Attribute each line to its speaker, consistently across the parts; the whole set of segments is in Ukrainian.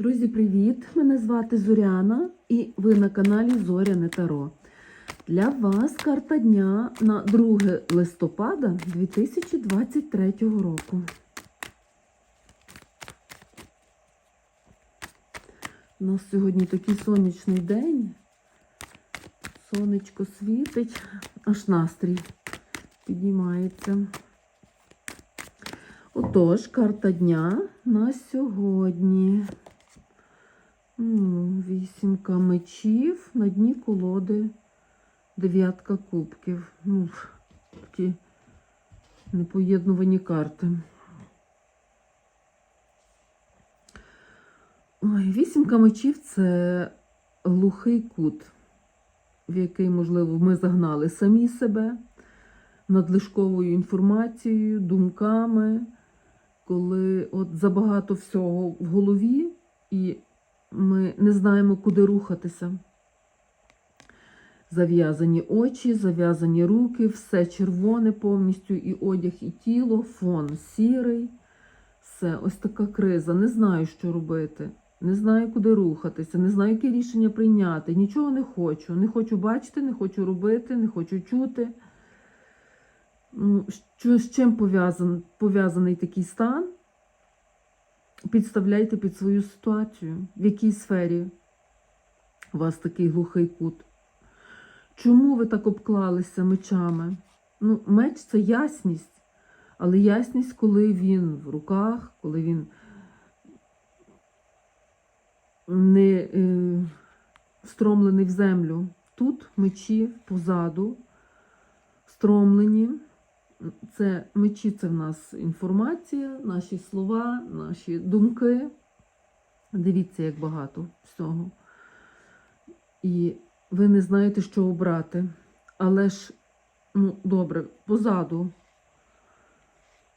Speaker 1: Друзі, привіт! Мене звати Зоряна і ви на каналі Зоряне Таро. Для вас карта дня на 2 листопада 2023 року. У нас сьогодні такий сонячний день. Сонечко світить, аж настрій піднімається. Отож, карта дня на сьогодні. М, Вісімка мечів, на дні колоди дев'ятка кубків. Ну, такі непоєднувані карти. Ой, вісімка мечів це глухий кут, в який, можливо, ми загнали самі себе надлишковою інформацією, думками, коли от забагато всього в голові, і ми не знаємо, куди рухатися. Зав'язані очі, зав'язані руки, все червоне повністю, і одяг, і тіло, фон сірий. Все, ось така криза. Не знаю, що робити. Не знаю, куди рухатися, не знаю, яке рішення прийняти. Нічого не хочу. Не хочу бачити, не хочу робити, не хочу чути. Ну, Що, з чим пов'язан, пов'язаний такий стан? Підставляйте під свою ситуацію, в якій сфері у вас такий глухий кут. Чому ви так обклалися мечами? Ну, меч це ясність, але ясність, коли він в руках, коли він не е, встромлений в землю. Тут мечі позаду, встромлені. Це мечі це в нас інформація, наші слова, наші думки. Дивіться, як багато всього. І ви не знаєте, що обрати. Але ж, ну, добре, позаду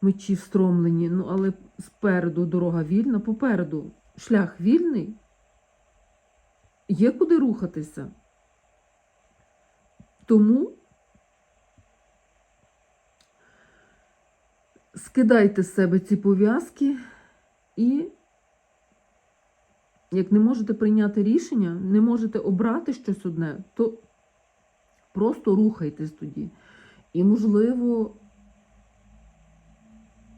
Speaker 1: мечі встромлені, ну, але спереду дорога вільна, попереду шлях вільний. Є куди рухатися. Тому скидайте з себе ці пов'язки і, як не можете прийняти рішення, не можете обрати щось одне, то просто рухайтесь тоді. І, можливо,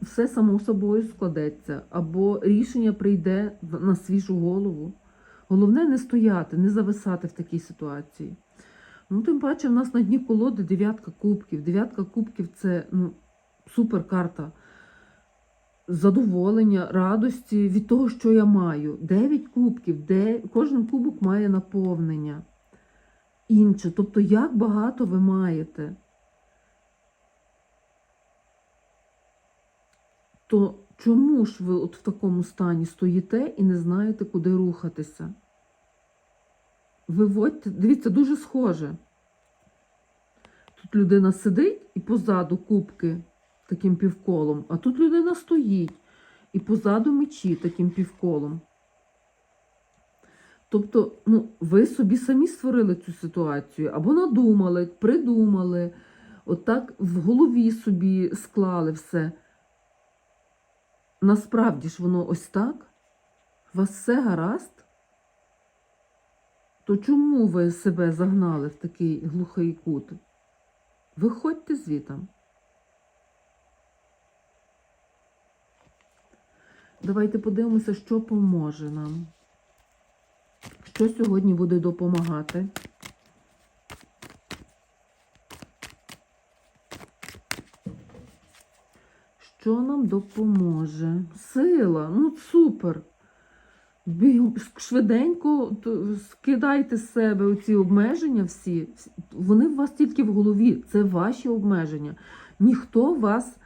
Speaker 1: все само собою складеться, або рішення прийде на свіжу голову. Головне не стояти, не зависати в такій ситуації. Ну, тим паче, в нас на дні колоди дев'ятка кубків. Дев'ятка кубків це ну, супер карта задоволення, радості від того, що я маю. Дев'ять кубків, де кожен кубок має наповнення. Інше. Тобто, як багато ви маєте. То чому ж ви от в такому стані стоїте і не знаєте, куди рухатися? Виводьте, дивіться, дуже схоже. Тут людина сидить і позаду кубки таким півколом, а тут людина стоїть і позаду мечі таким півколом. Тобто, ну, ви собі самі створили цю ситуацію, або надумали, придумали, отак в голові собі склали все. Насправді ж воно ось так? У вас все гаразд? То чому ви себе загнали в такий глухий кут? Виходьте звітом. Давайте подивимося, що поможе нам. Що сьогодні буде допомагати. Що нам допоможе? Сила, ну супер. Швиденько скидайте з себе оці обмеження всі. Вони у вас тільки в голові. Це ваші обмеження. Ніхто вас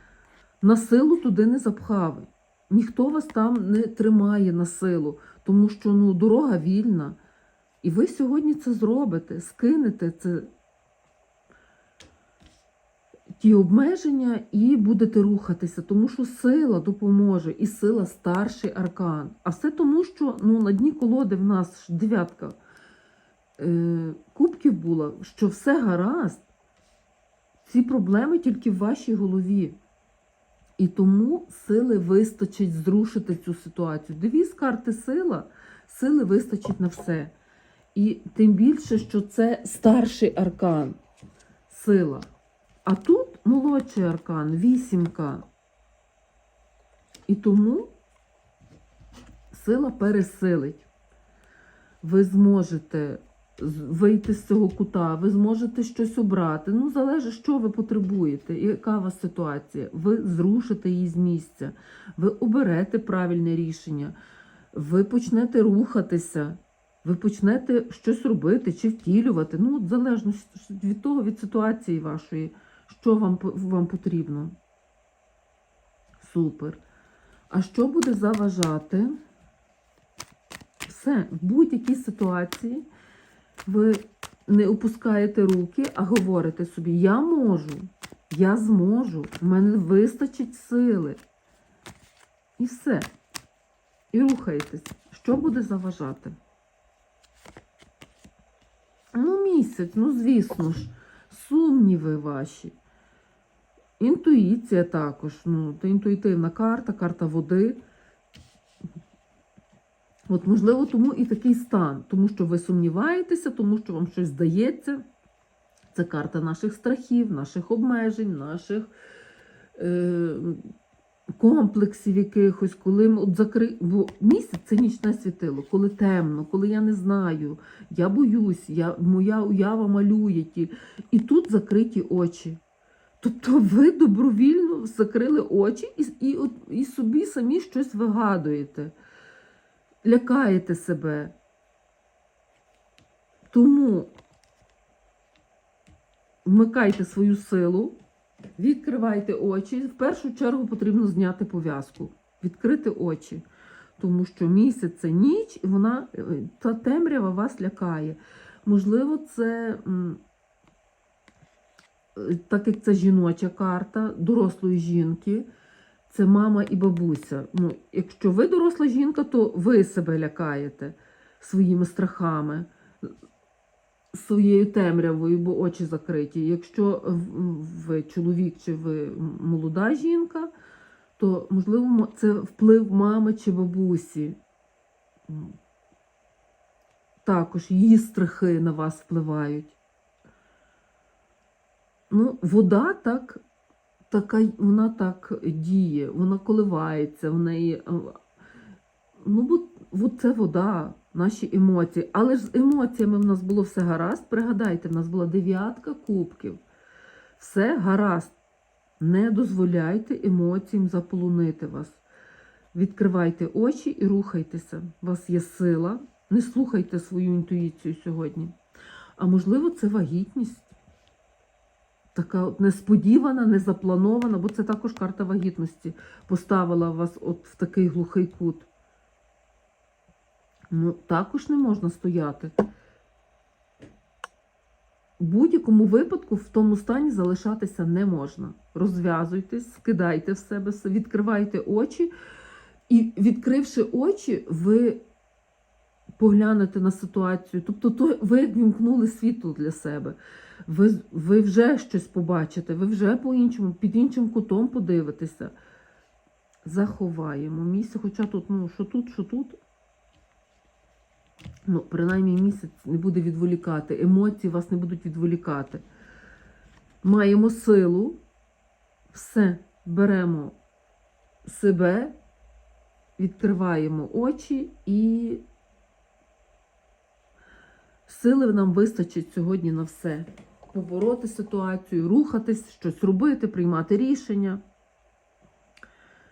Speaker 1: на силу туди не запхав. Ніхто вас там не тримає на силу, тому що ну, дорога вільна. І ви сьогодні це зробите, скинете це, ті обмеження і будете рухатися, тому що сила допоможе, і сила старший аркан. А все тому, що ну, на дні колоди в нас дев'ятка е, кубків була, що все гаразд. Ці проблеми тільки в вашій голові. І тому сили вистачить зрушити цю ситуацію. Девіз карти сила, сили вистачить на все. І тим більше, що це старший аркан сила. А тут молодший аркан, вісімка. І тому сила пересилить. Ви зможете вийти з цього кута, ви зможете щось обрати. Ну, залежить, що ви потребуєте, і яка у вас ситуація. Ви зрушите її з місця, ви оберете правильне рішення, ви почнете рухатися, ви почнете щось робити чи втілювати. Ну, от залежно від того, від ситуації вашої, що вам, вам потрібно. Супер. А що буде заважати? Все, в будь-якій ситуації ви не опускаєте руки, а говорите собі: я можу, я зможу, в мене вистачить сили. І все. І рухаєтесь. Що буде заважати? Ну, місяць, ну, звісно ж, сумніви ваші. Інтуїція також. Ну, це інтуїтивна карта, карта води. От, можливо, тому і такий стан, тому що ви сумніваєтеся, тому що вам щось здається. Це карта наших страхів, наших обмежень, наших е, комплексів якихось, коли от закри... Бо місяць це нічне світило, коли темно, коли я не знаю, я боюсь, я... моя уява малює ті. І тут закриті очі. Тобто ви добровільно закрили очі і, і, і собі самі щось вигадуєте лякаєте себе. Тому вмикайте свою силу, відкривайте очі. В першу чергу потрібно зняти пов'язку, відкрити очі. Тому що місяць це ніч, і вона е, та темрява вас лякає. Можливо, це, е, так як це жіноча карта дорослої жінки, це мама і бабуся. Ну, якщо ви доросла жінка, то ви себе лякаєте своїми страхами, своєю темрявою, бо очі закриті. Якщо ви чоловік чи ви молода жінка, то можливо це вплив мами чи бабусі. Також її страхи на вас впливають. Ну, вода так така, вона так діє, вона коливається, в неї. е, Ну, бо от це вода, наші емоції. Але ж з емоціями в нас було все гаразд. Пригадайте, в нас була дев'ятка кубків. Все гаразд. Не дозволяйте емоціям заполонити вас. Відкривайте очі і рухайтеся. У вас є сила. Не слухайте свою інтуїцію сьогодні. А можливо, це вагітність така от несподівана, незапланована, бо це також карта вагітності поставила вас от в такий глухий кут. Ну, також не можна стояти. В будь-якому випадку в тому стані залишатися не можна. Розв'язуйтесь, скидайте в себе, відкривайте очі, і відкривши очі, ви поглянете на ситуацію. Тобто, то ви вімкнули світло для себе. Ви, ви вже щось побачите, ви вже по-іншому, під іншим кутом подивитеся. Заховаємо місце, хоча тут, ну, що тут, що тут. Ну, принаймні місяць не буде відволікати, емоції вас не будуть відволікати. Маємо силу, все, беремо себе, відкриваємо очі і сили нам вистачить сьогодні на все. Побороти ситуацію, рухатись, щось робити, приймати рішення.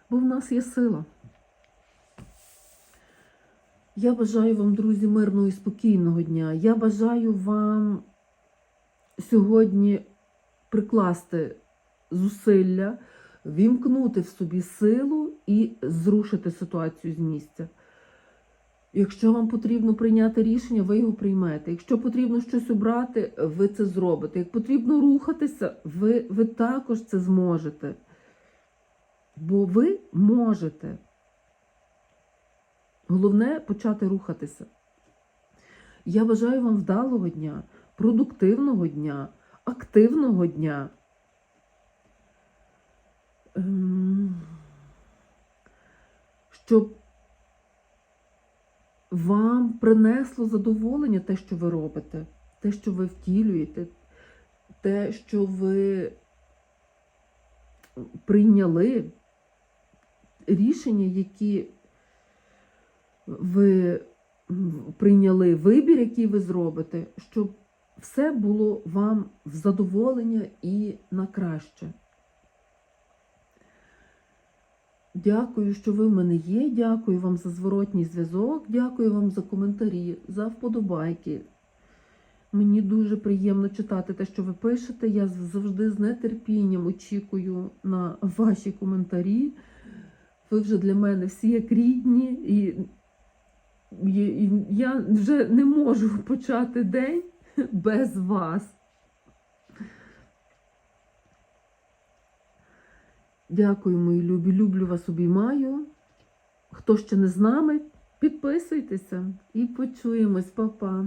Speaker 1: Бо в нас є сила. Я бажаю вам, друзі, мирного і спокійного дня. Я бажаю вам сьогодні прикласти зусилля, вімкнути в собі силу і зрушити ситуацію з місця. Якщо вам потрібно прийняти рішення, ви його приймете. Якщо потрібно щось обрати, ви це зробите. Як потрібно рухатися, ви, ви також це зможете. Бо ви можете. Головне почати рухатися. Я бажаю вам вдалого дня, продуктивного дня, активного дня. ем, щоб вам принесло задоволення те, що ви робите, те, що ви втілюєте, те, що ви прийняли? Рішення, які ви прийняли, вибір, який ви зробите, щоб все було вам в задоволення і на краще. Дякую, що ви в мене є. Дякую вам за зворотній зв'язок. Дякую вам за коментарі, за вподобайки. Мені дуже приємно читати те, що ви пишете. Я завжди з нетерпінням очікую на ваші коментарі. Ви вже для мене всі як рідні, і, я вже не можу почати день без вас. Дякую, мої любі. Люблю вас, обіймаю. Хто ще не з нами, підписуйтеся і почуємось, Па-па.